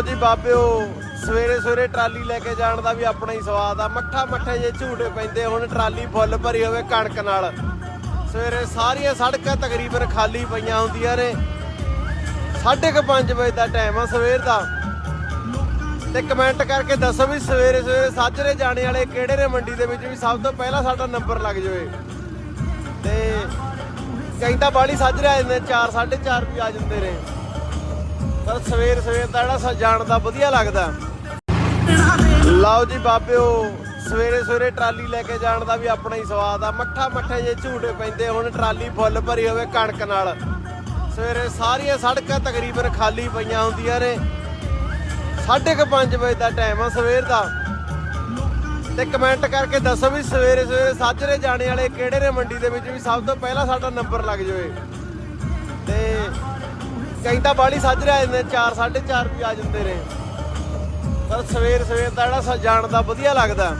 ਲਓ ਜੀ ਬਾਬਿਓ, ਸਵੇਰੇ ਸਵੇਰੇ ਟਰਾਲੀ ਲੈ ਕੇ ਜਾਣ ਦਾ ਵੀ ਆਪਣਾ ਹੀ ਸਵਾਦ ਆ। ਮੱਠਾ ਮੱਠੇ ਜੇ ਝੂਟੇ ਪੈਂਦੇ ਹੁਣ ਟਰਾਲੀ ਫੁੱਲ ਭਰੀ ਹੋਵੇ ਕਣਕ ਨਾਲ। ਸਵੇਰੇ ਸਾਰੀਆਂ ਸੜਕਾਂ ਤਕਰੀਬਨ ਖਾਲੀ ਪਈਆਂ ਹੁੰਦੀਆਂ ਨੇ। 5:30 ਵਜੇ ਦਾ ਟਾਈਮ ਆ ਸਵੇਰ ਦਾ। ਤੇ ਕਮੈਂਟ ਕਰਕੇ ਦੱਸੋ ਵੀ ਸਵੇਰੇ ਸਵੇਰੇ ਸਾਜਰੇ ਜਾਣੇ ਵਾਲੇ ਕਿਹੜੇ ਨੇ ਮੰਡੀ ਦੇ ਵਿੱਚ ਵੀ ਸਭ ਤੋਂ ਪਹਿਲਾਂ ਸਾਡਾ ਨੰਬਰ ਲੱਗ ਜਾਵੇ। ਤੇ ਕਈ ਤਾਂ ਬਾਲੀ ਸਾਜਰੇ ਆ ਜਾਂਦੇ 4 4:30 ਵੀ ਆ ਜਾਂਦੇ ਨੇ। ਪਰ ਸਵੇਰ ਸਵੇਰ ਦਾ ਜਿਹੜਾ ਜਾਣ ਦਾ ਵਧੀਆ ਲੱਗਦਾ। ਲਓ ਜੀ ਬਾਬਿਓ, ਸਵੇਰੇ ਸਵੇਰੇ ਟਰਾਲੀ ਲੈ ਕੇ ਜਾਣ ਦਾ ਵੀ ਆਪਣਾ ਹੀ ਸਵਾਦ ਆ। ਮੱਠਾ ਮੱਠੇ ਜੇ ਝੂਟੇ ਪੈਂਦੇ, ਹੁਣ ਟਰਾਲੀ ਫੁੱਲ ਭਰੀ ਹੋਵੇ ਕਣਕ ਨਾਲ। ਸਵੇਰੇ ਸਾਰੀਆਂ ਸੜਕਾਂ ਤਕਰੀਬਨ ਖਾਲੀ ਪਈਆਂ ਹੁੰਦੀਆਂ ਨੇ। 5:30 ਵਜੇ ਦਾ ਟਾਈਮ ਆ ਸਵੇਰ ਦਾ। ਤੇ ਕਮੈਂਟ ਕਰਕੇ ਦੱਸੋ ਵੀ ਸਵੇਰੇ ਸਵੇਰੇ ਸਾਜਰੇ ਜਾਣੇ ਵਾਲੇ ਕਿਹੜੇ ਨੇ ਮੰਡੀ ਦੇ ਵਿੱਚ ਵੀ ਸਭ ਤੋਂ ਪਹਿਲਾਂ ਸਾਡਾ ਨੰਬਰ ਲੱਗ ਜਾਵੇ। ਤੇ ਕਈ ਤਾਂ ਬਾਲੀ ਸਾਜਰੇ ਆ ਜਾਂਦੇ 4 4:30 ਵੀ ਆ ਜਾਂਦੇ ਨੇ। ਪਰ ਸਵੇਰ ਸਵੇਰ ਦਾ ਜਿਹੜਾ ਜਾਣ ਦਾ ਵਧੀਆ ਲੱਗਦਾ।